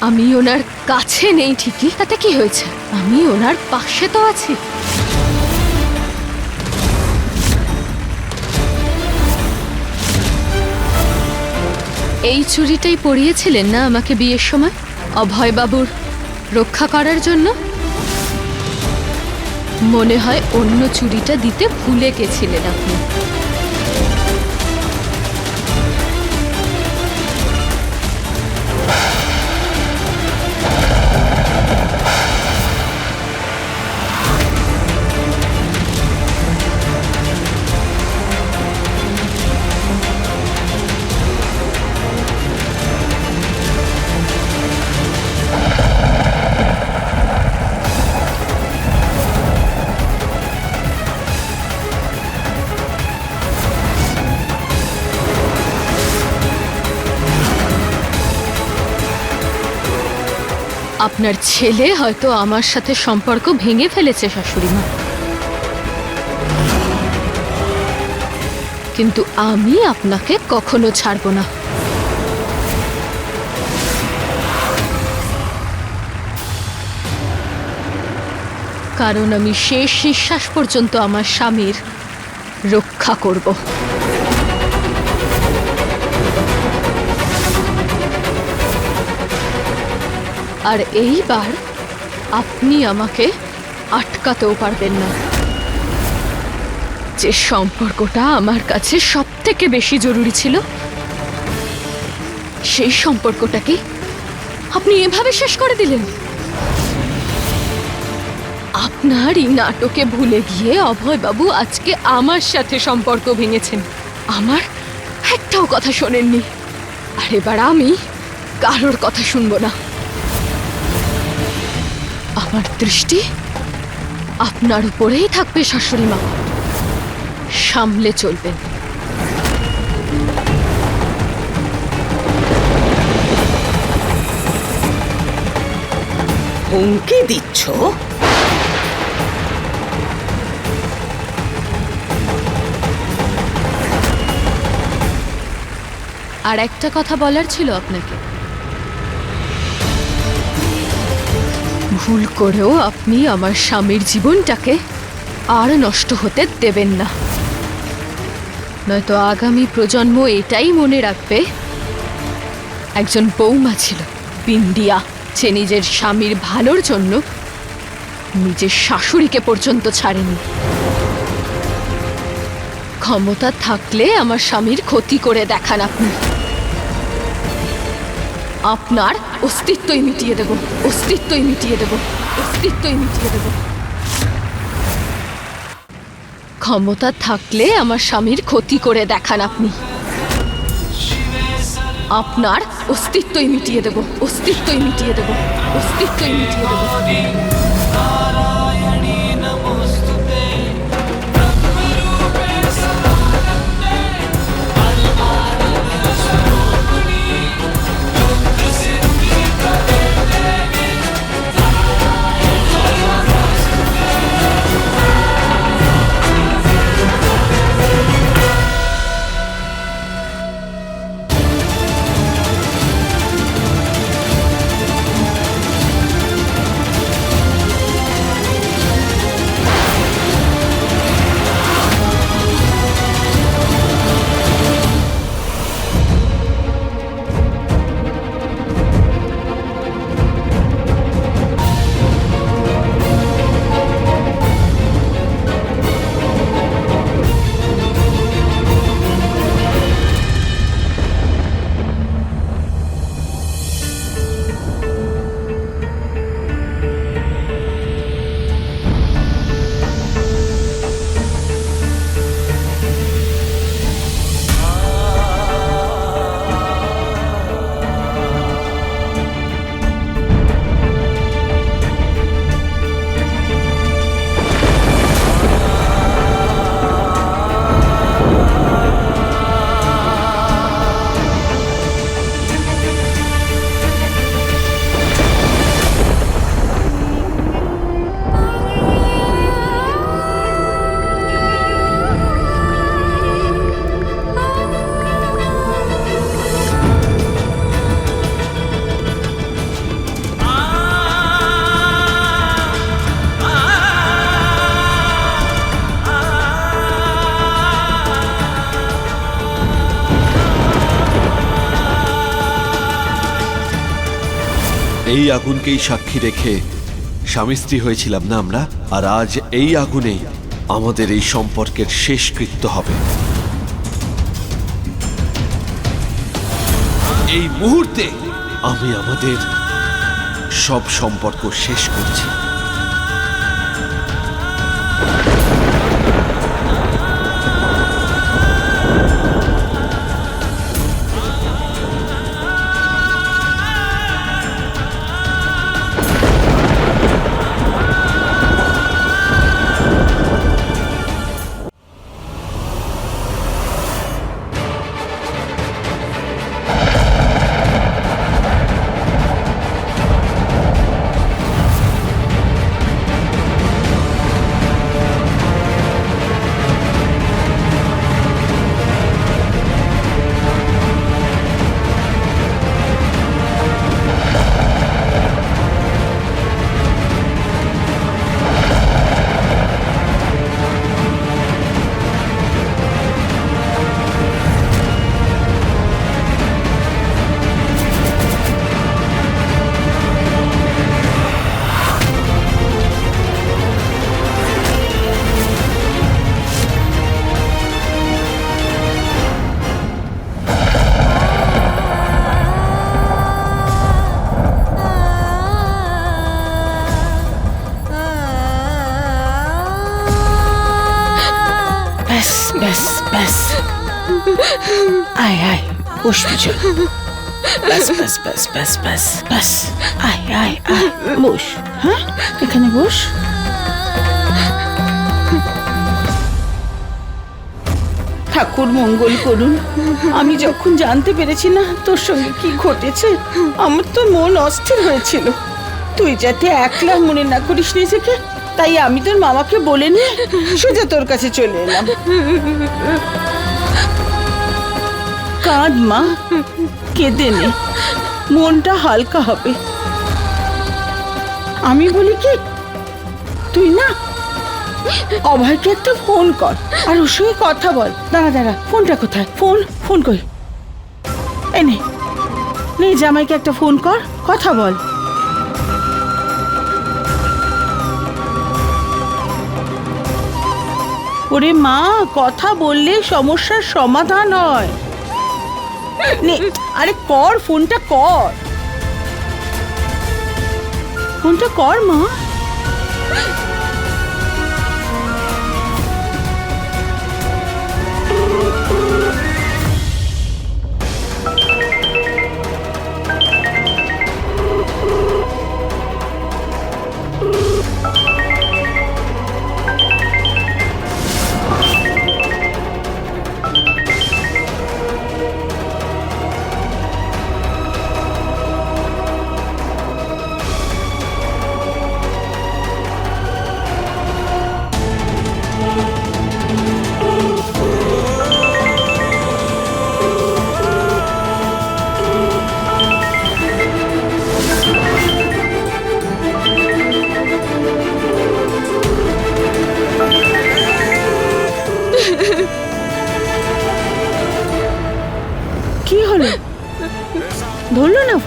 আমি ওনার কাছে নেই ঠিকই। তাতে কি হয়েছে? আমি ওনার পাশে তো আছি। এই চুরিটাই পরিয়েছিলেন না আমাকে বিয়ের সময়? অভয়বাবুর রক্ষা করার জন্য? মনে হয় অন্য চুরিটা দিতে ভুলে গেছিলেন আপনি। আপনার ছেলে হয়তো আমার সাথে সম্পর্ক ভেঙে ফেলেছে, শাশুড়ি মা। কিন্তু আমি আপনাকে কখনো ছাড়ব না। কারণ আমি শেষ নিঃশ্বাস পর্যন্ত আমার স্বামীর রক্ষা করব। আর এইবার আপনি আমাকে আটকাতেও পারবেন না। যে সম্পর্কটা আমার কাছে সব থেকে বেশি জরুরি ছিল, সেই সম্পর্কটাকে আপনি এভাবে শেষ করে দিলেন। আপনার এই নাটকে ভুলে গিয়ে অভয়বাবু আজকে আমার সাথে সম্পর্ক ভেঙেছেন। আমার একটাও কথা শোনেননি। আর এবার আমি কারোর কথা শুনব না। আমার দৃষ্টি আপনার উপরেই থাকবে শাশুড়ি মা। সামলে চলবেন। হুমকি দিচ্ছ? আর একটা কথা বলার ছিল আপনাকে। ভুল করেও আপনি আমার স্বামীর জীবনটাকে আর নষ্ট হতে দেবেন না। নয়তো আগামী প্রজন্ম এটাই মনে রাখবে, একজন বৌমা ছিল বিন্দিয়া সে নিজের স্বামীর ভালোর জন্য নিজের শাশুড়িকে পর্যন্ত ছাড়েনি। ক্ষমতা থাকলে আমার স্বামীর ক্ষতি করে দেখান আপনি। আপনার অস্তিত্বই মিটিয়ে দেব। অস্তিত্বই মিটিয়ে দেব। অস্তিত্বই মিটিয়ে দেব। ক্ষমতা থাকলে আমার স্বামীর ক্ষতি করে দেখান আপনি। আপনার অস্তিত্বই মিটিয়ে দেব। অস্তিত্বই মিটিয়ে দেব। অস্তিত্বই মিটিয়ে দেব। আগুনকেই সাক্ষী রেখে স্বামী স্ত্রী হয়েছিলাম না আমরা, আর আজ এই আগুনেই আমাদের এই সম্পর্কের শেষ কৃত্য হবে। এই মুহূর্তে আমি আমাদের সব সম্পর্ক শেষ করছি। আয় আয় ব্যাস ব্যাস ব্যাস ব্যাস ব্যাস ব্যাস আয় আয়, বস হ্যাঁ? এখানে বস। ঠাকুর মঙ্গল করুন। আমি যখন জানতে পেরেছি না তোর সঙ্গে কি ঘটেছে, আমার তো মন অস্থির হয়েছিল। তুই যাতে একলা মনে না করিস নিজেকে, তাই আমি তোর মামাকে বলে নিয়ে সোজা তোর কাছে চলে এলাম। কাঁদ, মা। কেঁদে নে। মনটা হালকা হবে। আমি বলি কি, তুই না অভয়কে একটা ফোন কর আর ওর সঙ্গে কথা বল। দাঁড়া দাঁড়া, ফোনটা কোথায়? ফোন ফোন কই? এনে নে। জামাইকে একটা ফোন কর, কথা বল। ওরে মা, কথা বললে সমস্যার সমাধান হয়। আরে কর ফোনটা কর। ফোনটা কর মা।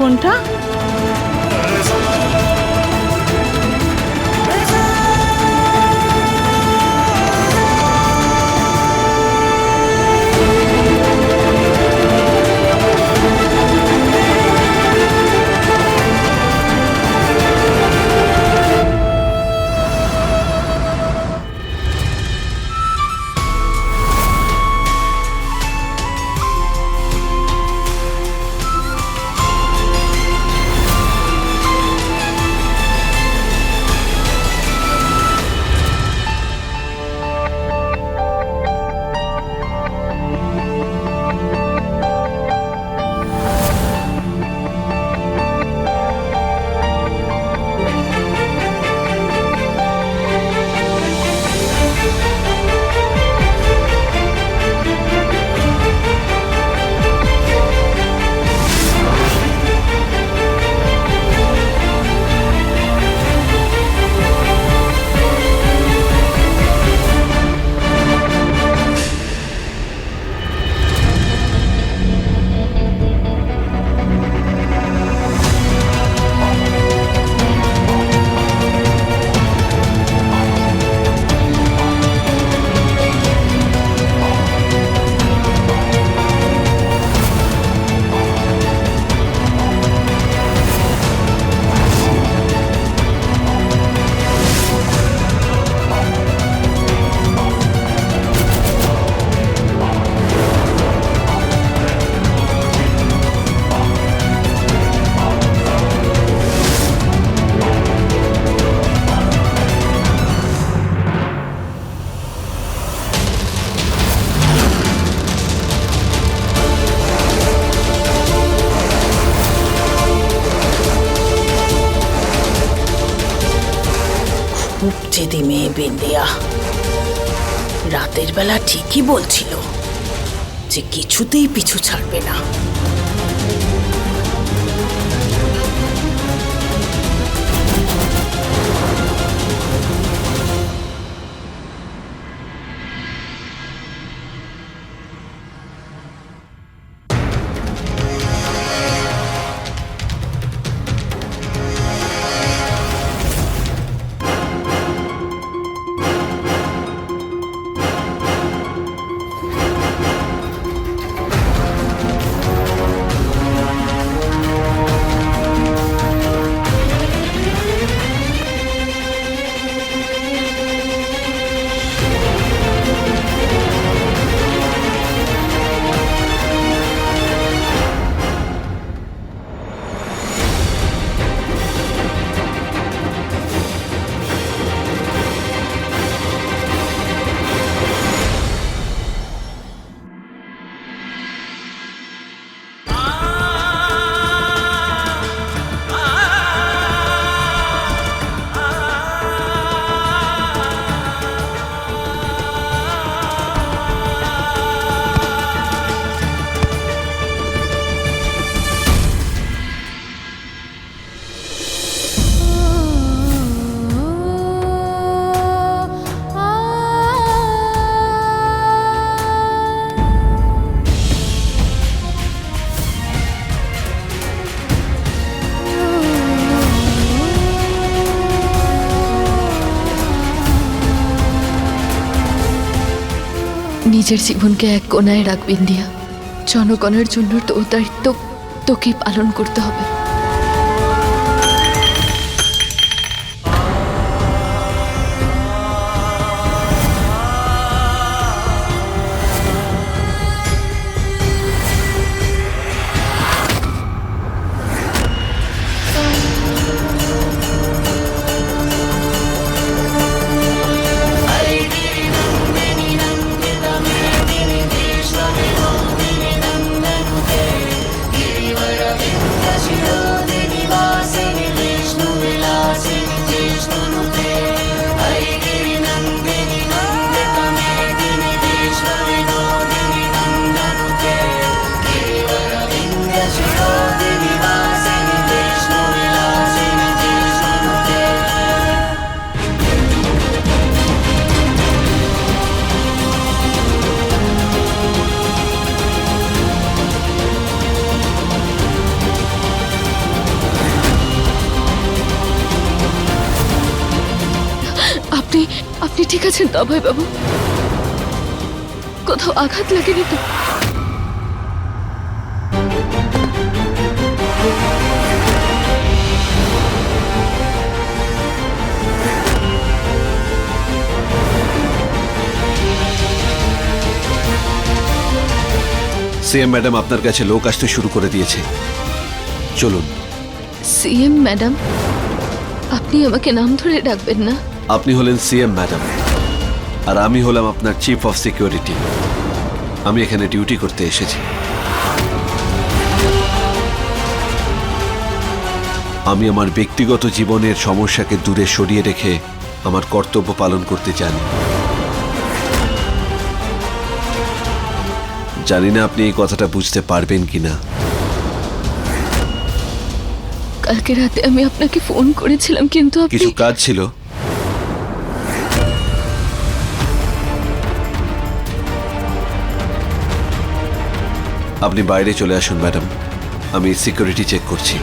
ফোনটা বিন্দিয়া। রাতের বেলা ঠিকই বলছিল যে কিছুতেই পিছু ছাড়বে না। নিজের জীবনকে এক কোনায় রাখবেন দিয়া। জনগণের জন্য তো দায়িত্ব তোকে পালন করতে হবে। আপনি আপনি ঠিক আছেন তো অভয় বাবু কোথাও আঘাত লাগেনি তো? সিএম ম্যাডাম আপনার কাছে লোক আসতে শুরু করে দিয়েছে। চলুন। সিএম ম্যাডাম আপনি আমাকে নাম ধরে ডাকবেন না? আপনি হলেন সিএম ম্যাডাম আর আমি হলাম আপনার চিফ অফ সিকিউরিটি। আমি এখানে ডিউটি করতে এসেছি। আমি আমার ব্যক্তিগত জীবনের সমস্যাকে দূরে সরিয়ে রেখে আমার কর্তব্য পালন করতে জানি। জানি না আপনি এই কথাটা বুঝতে পারবেন কিনা। কালকে রাতে আমি আপনাকে ফোন করেছিলাম কিন্তু আপনি কিছু কাজ ছিল? আপনি বাইরে চলে আসুন ম্যাডাম। আমি সিকিউরিটি চেক করছি।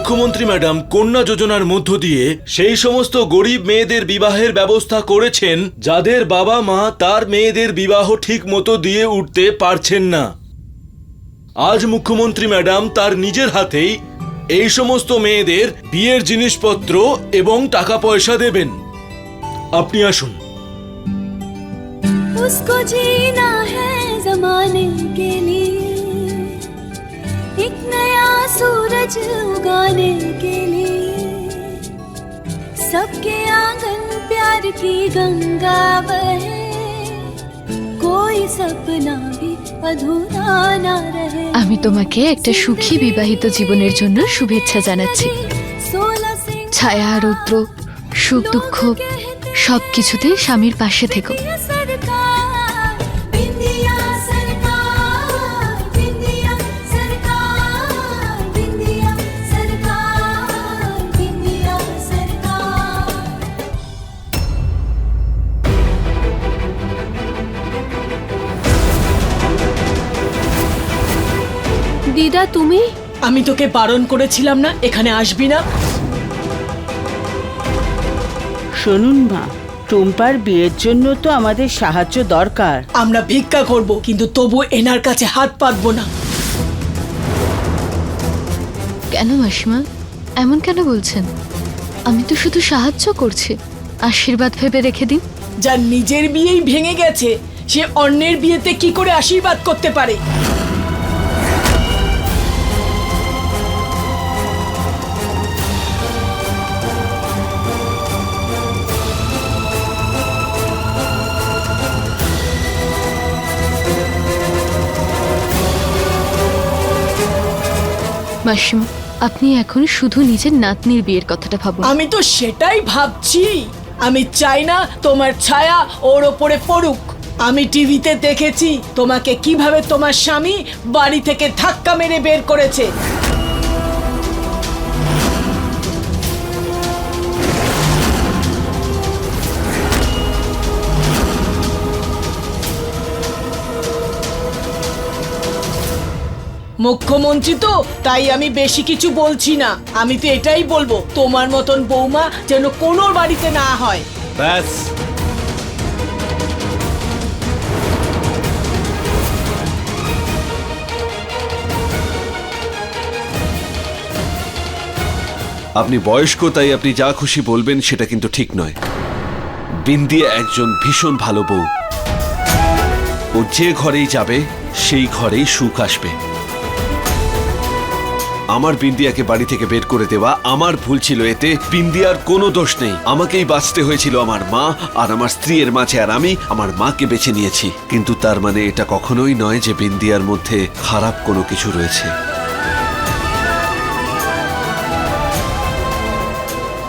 মুখ্যমন্ত্রী ম্যাডাম কন্যা যোজনার মধ্য দিয়ে সেই সমস্ত গরিব মেয়েদের বিবাহের ব্যবস্থা করেছেন যাদের বাবা মা তার মেয়েদের বিবাহ ঠিক মতো দিয়ে উঠতে পারছেন না আজ মুখ্যমন্ত্রী ম্যাডাম তার নিজের হাতেই এই সমস্ত মেয়েদের বিয়ের জিনিসপত্র এবং টাকা পয়সা দেবেন আপনি আসুন उसको जीना है जमाने के लिए एक नया सूरज उगाने के लिए सबके आंगन प्यार की गंगा बहे कोई सपना भी अधूरा ना रहे আমি তোমাকে একটা সুখী বিবাহিত জীবনের জন্য শুভেচ্ছা জানাচ্ছি सोलह सिंह ছায়া রৌদ্র সুখ দুঃখ সব কিছুতে স্বামীর পাশে থেকো দিদা তুমি? আমি তোকে বারণ করেছিলাম না এখানে আসবি না। শুনুন মা টুম্পার বিয়ের জন্য তো আমাদের সাহায্য দরকার। আমরা ভিক্ষা করব কিন্তু তবু এনার কাছে হাত পাতবো না। কেন মাসিমা? এমন কেন বলছেন? আমি তো শুধু সাহায্য করছি। আশীর্বাদ ভেবে রেখে দিন। যার নিজের বিয়েই ভেঙে গেছে সে অন্যের বিয়েতে কি করে আশীর্বাদ করতে পারে? মাসিমা, আপনি এখন শুধু নিজের নাতনির বিয়ের কথাটা ভাবুন। আমি তো সেটাই ভাবছি। আমি চাই না তোমার ছায়া ওর ওপরে পড়ুক। আমি টিভিতে দেখেছি তোমাকে কীভাবে তোমার স্বামী বাড়ি থেকে ধাক্কা মেরে বের করেছে। মুখ্যমন্ত্রী তো, তাই আমি বেশি কিছু বলছি না। আমি তো এটাই বলব, তোমার মতন বৌমা যেন কোনো বাড়িতে না হয়। ব্যাস। আপনি বয়স্ক, তাই আপনি যা খুশি বলবেন, সেটা কিন্তু ঠিক নয়। বিন্দিয়া একজন ভীষণ ভালো বউ। ও যে ঘরেই যাবে, সেই ঘরেই সুখ আসবে। আমার বিন্দিয়াকে বাড়ি থেকে বের করে দেওয়া আমার ভুল ছিল এতে বিন্দিয়ার কোনো দোষ নেই। আমাকেই বাঁচতে হয়েছিল আমার মা আর আমার স্ত্রীর মাঝে আর আমি আমার মাকে বেছে নিয়েছি। কিন্তু তার মানে এটা কখনোই নয় যে বিন্দিয়ার মধ্যে খারাপ কোনো কিছু রয়েছে।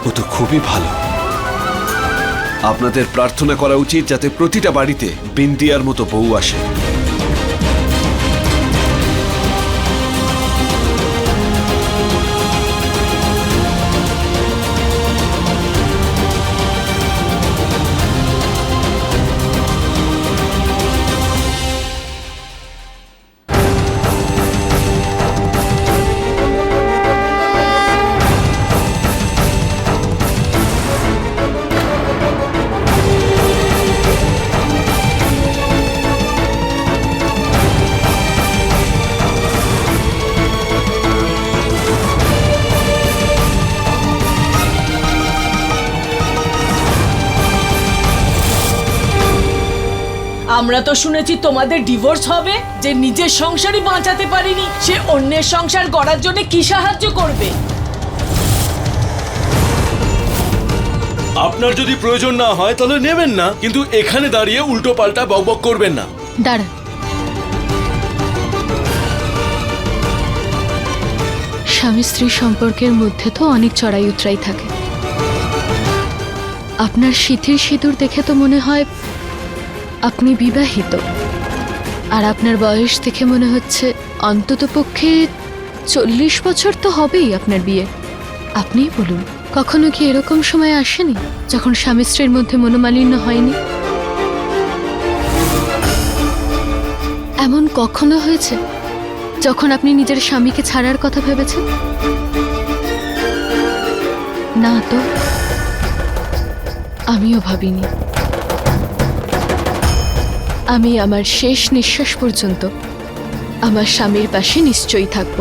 ও তো খুবই ভালো। আপনাদের প্রার্থনা করা উচিত যাতে প্রতিটা বাড়িতে বিন্দিয়ার মতো বউ আসে। আমরা তো শুনেছি তোমাদের ডিভোর্স হবে যে নিজের সংসারই বাঁচাতে পারিনি সে অন্যের সংসার গড়ার জন্য কি সাহায্য করবে? আপনার যদি প্রয়োজন না হয় তাহলে নেবেন না কিন্তু এখানে দাঁড়িয়ে উল্টো পাল্টা বকবক করবেন না। দাঁড়ান স্বামী স্ত্রী সম্পর্কের মধ্যে তো অনেক চড়াই উতরাই থাকে। আপনার শীতের সিঁদুর দেখে তো মনে হয় আপনি বিবাহিত। আর আপনার বয়স দেখে মনে হচ্ছে অন্তত পক্ষে চল্লিশ বছর তো হবেই আপনার বিয়ে। আপনিই বলুন, কখনো কি এরকম সময় আসেনি, যখন স্বামী স্ত্রীর মধ্যে মনোমালিন্য হয়নি? এমন কখনো হয়েছে, যখন আপনি নিজের স্বামীকে ছাড়ার কথা ভেবেছেন? না তো, আমিও ভাবিনি। আমি আমার শেষ নিঃশ্বাস পর্যন্ত আমার স্বামীর পাশে নিশ্চয়ই থাকব।